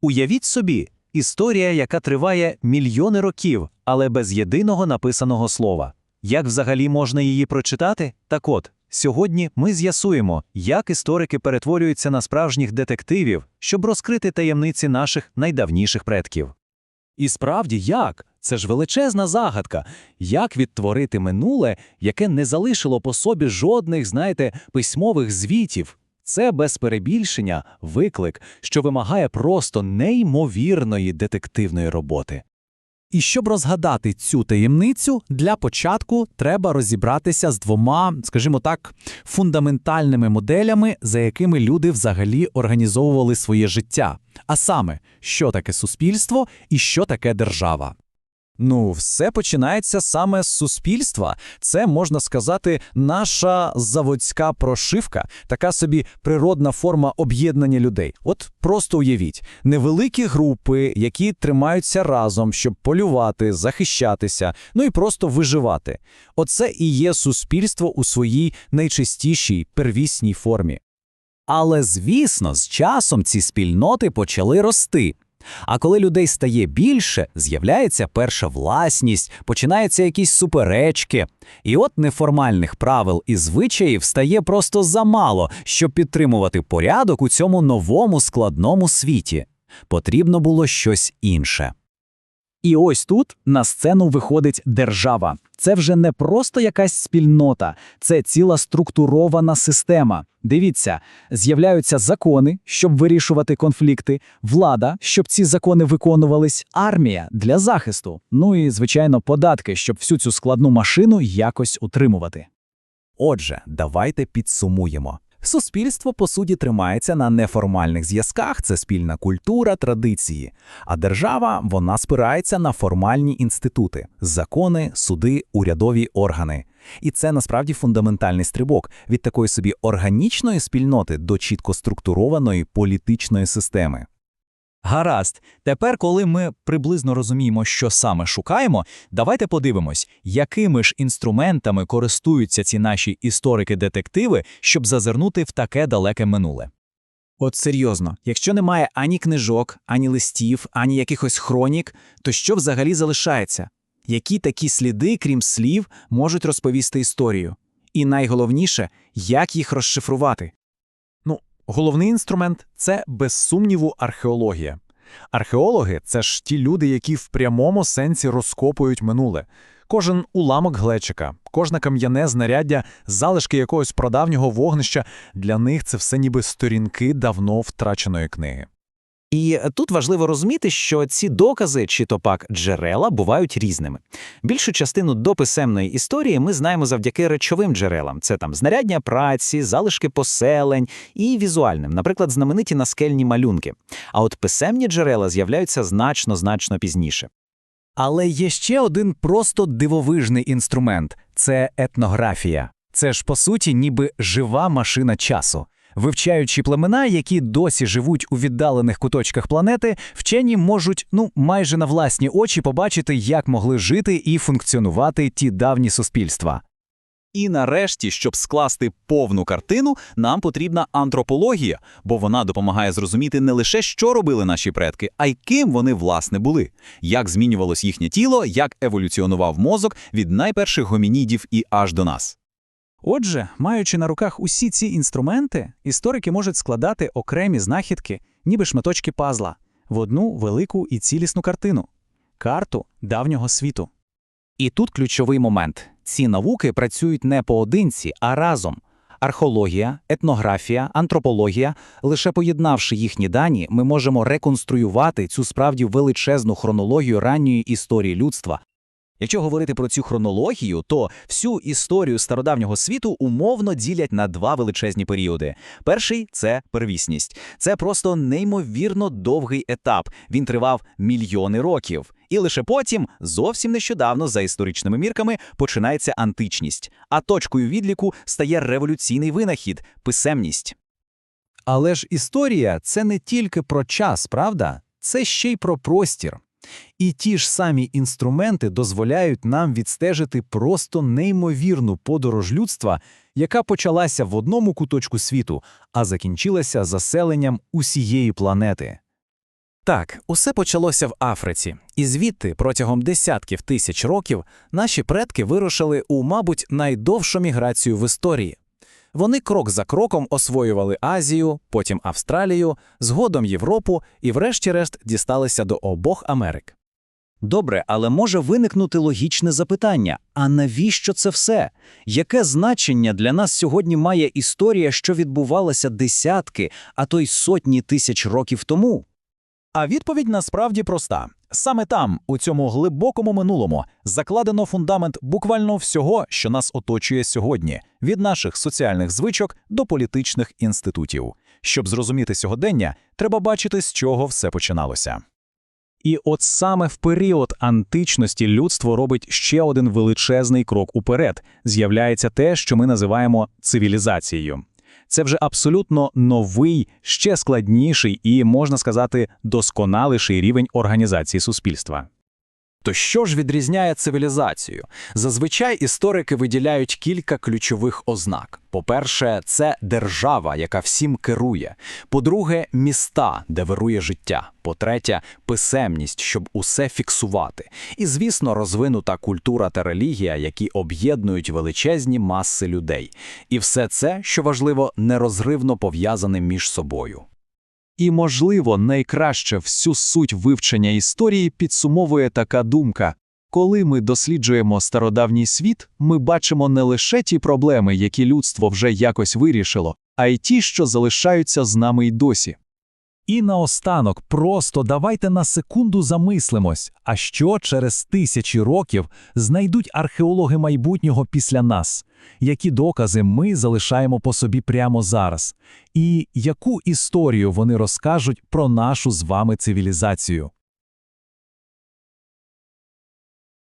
Уявіть собі, історія, яка триває мільйони років, але без єдиного написаного слова. Як взагалі можна її прочитати? Так от, сьогодні ми з'ясуємо, як історики перетворюються на справжніх детективів, щоб розкрити таємниці наших найдавніших предків. І справді як? Це ж величезна загадка. Як відтворити минуле, яке не залишило по собі жодних, знаєте, письмових звітів? Це без перебільшення виклик, що вимагає просто неймовірної детективної роботи. І щоб розгадати цю таємницю, для початку треба розібратися з двома, скажімо так, фундаментальними моделями, за якими люди взагалі організовували своє життя. А саме, що таке суспільство і що таке держава. Ну, все починається саме з суспільства. Це можна сказати, наша заводська прошивка, така собі природна форма об'єднання людей. От просто уявіть, невеликі групи, які тримаються разом, щоб полювати, захищатися, ну і просто виживати. Оце і є суспільство у своїй найчистішій первісній формі. Але, звісно, з часом ці спільноти почали рости. А коли людей стає більше, з'являється перша власність, починаються якісь суперечки. І от неформальних правил і звичаїв стає просто замало, щоб підтримувати порядок у цьому новому складному світі. Потрібно було щось інше. І ось тут на сцену виходить держава. Це вже не просто якась спільнота, це ціла структурована система. Дивіться, з'являються закони, щоб вирішувати конфлікти, влада, щоб ці закони виконувались, армія для захисту. Ну і, звичайно, податки, щоб всю цю складну машину якось утримувати. Отже, давайте підсумуємо. Суспільство, по суті, тримається на неформальних зв'язках, це спільна культура, традиції. А держава, вона спирається на формальні інститути – закони, суди, урядові органи. І це насправді фундаментальний стрибок від такої собі органічної спільноти до чітко структурованої політичної системи. Гаразд, тепер, коли ми приблизно розуміємо, що саме шукаємо, давайте подивимось, якими ж інструментами користуються ці наші історики-детективи, щоб зазирнути в таке далеке минуле. От серйозно, якщо немає ані книжок, ані листів, ані якихось хронік, то що взагалі залишається? Які такі сліди, крім слів, можуть розповісти історію? І найголовніше, як їх розшифрувати? Головний інструмент це без сумніву археологія. Археологи це ж ті люди, які в прямому сенсі розкопують минуле. Кожен уламок глечика, кожне кам'яне знаряддя, залишки якогось прадавнього вогнища для них це все ніби сторінки давно втраченої книги. І тут важливо розуміти, що ці докази чи то пак джерела бувають різними. Більшу частину дописемної історії ми знаємо завдяки речовим джерелам: це там знарядня праці, залишки поселень і візуальним, наприклад, знамениті наскельні малюнки. А от писемні джерела з'являються значно значно пізніше. Але є ще один просто дивовижний інструмент це етнографія. Це ж по суті ніби жива машина часу. Вивчаючи племена, які досі живуть у віддалених куточках планети, вчені можуть ну майже на власні очі побачити, як могли жити і функціонувати ті давні суспільства. І нарешті, щоб скласти повну картину, нам потрібна антропологія, бо вона допомагає зрозуміти не лише, що робили наші предки, а й ким вони власне були, як змінювалось їхнє тіло, як еволюціонував мозок від найперших гомінідів і аж до нас. Отже, маючи на руках усі ці інструменти, історики можуть складати окремі знахідки, ніби шматочки пазла, в одну велику і цілісну картину карту давнього світу. І тут ключовий момент: ці науки працюють не поодинці, а разом. Археологія, етнографія, антропологія, лише поєднавши їхні дані, ми можемо реконструювати цю справді величезну хронологію ранньої історії людства, Якщо говорити про цю хронологію, то всю історію стародавнього світу умовно ділять на два величезні періоди. Перший це первісність. Це просто неймовірно довгий етап. Він тривав мільйони років. І лише потім, зовсім нещодавно, за історичними мірками, починається античність. А точкою відліку стає революційний винахід писемність. Але ж історія це не тільки про час, правда? Це ще й про простір. І ті ж самі інструменти дозволяють нам відстежити просто неймовірну подорож людства, яка почалася в одному куточку світу, а закінчилася заселенням усієї планети. Так, усе почалося в Африці, і звідти протягом десятків тисяч років наші предки вирушили у, мабуть, найдовшу міграцію в історії. Вони крок за кроком освоювали Азію, потім Австралію, згодом Європу і, врешті-решт, дісталися до обох Америк. Добре, але може виникнути логічне запитання: а навіщо це все? Яке значення для нас сьогодні має історія, що відбувалася десятки, а то й сотні тисяч років тому? А відповідь насправді проста. Саме там, у цьому глибокому минулому, закладено фундамент буквально всього, що нас оточує сьогодні, від наших соціальних звичок до політичних інститутів. Щоб зрозуміти сьогодення, треба бачити, з чого все починалося. І от саме в період античності людство робить ще один величезний крок уперед. З'являється те, що ми називаємо цивілізацією. Це вже абсолютно новий, ще складніший і, можна сказати, досконаліший рівень організації суспільства. То що ж відрізняє цивілізацію? Зазвичай історики виділяють кілька ключових ознак. По-перше, це держава, яка всім керує. По-друге, міста, де вирує життя. По-третє, писемність, щоб усе фіксувати. І, звісно, розвинута культура та релігія, які об'єднують величезні маси людей. І все це, що важливо, нерозривно пов'язане між собою. І, можливо, найкраще всю суть вивчення історії підсумовує така думка. Коли ми досліджуємо стародавній світ, ми бачимо не лише ті проблеми, які людство вже якось вирішило, а й ті, що залишаються з нами й досі. І наостанок, просто давайте на секунду замислимось, а що через тисячі років знайдуть археологи майбутнього після нас? Які докази ми залишаємо по собі прямо зараз? І яку історію вони розкажуть про нашу з вами цивілізацію?